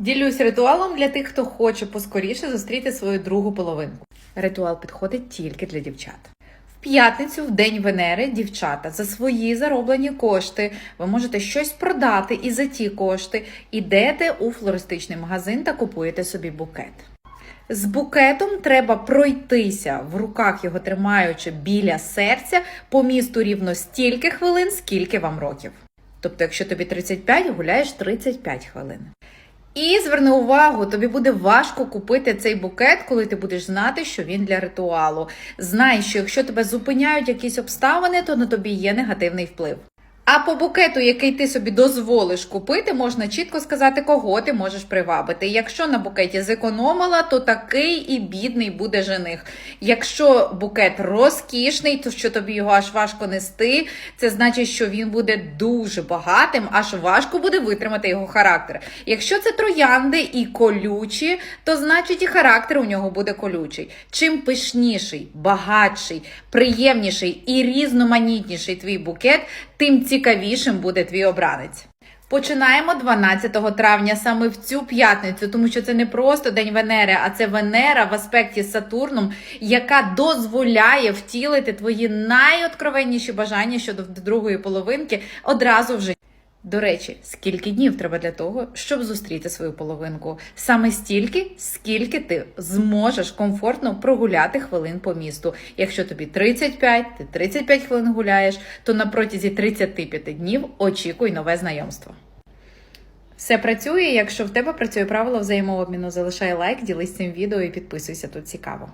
Ділюсь ритуалом для тих, хто хоче поскоріше зустріти свою другу половинку. Ритуал підходить тільки для дівчат. В п'ятницю, в день Венери, дівчата за свої зароблені кошти ви можете щось продати і за ті кошти ідете у флористичний магазин та купуєте собі букет. З букетом треба пройтися в руках його тримаючи біля серця по місту рівно стільки хвилин, скільки вам років. Тобто, якщо тобі 35, гуляєш 35 хвилин. І зверни увагу, тобі буде важко купити цей букет, коли ти будеш знати, що він для ритуалу. Знай, що якщо тебе зупиняють якісь обставини, то на тобі є негативний вплив. А по букету, який ти собі дозволиш купити, можна чітко сказати, кого ти можеш привабити. Якщо на букеті зекономила, то такий і бідний буде жених. Якщо букет розкішний, то що тобі його аж важко нести, це значить, що він буде дуже багатим, аж важко буде витримати його характер. Якщо це троянди і колючі, то значить і характер у нього буде колючий. Чим пишніший, багатший, приємніший і різноманітніший твій букет, тим цікавішим буде твій обранець. Починаємо 12 травня саме в цю п'ятницю, тому що це не просто день Венери, а це Венера в аспекті з Сатурном, яка дозволяє втілити твої найоткровенніші бажання щодо другої половинки одразу в житті. До речі, скільки днів треба для того, щоб зустріти свою половинку? Саме стільки, скільки ти зможеш комфортно прогуляти хвилин по місту. Якщо тобі 35, ти 35 хвилин гуляєш, то на протязі 35 днів очікуй нове знайомство. Все працює. Якщо в тебе працює правило взаємообміну, залишай лайк, ділись цим відео і підписуйся тут цікаво.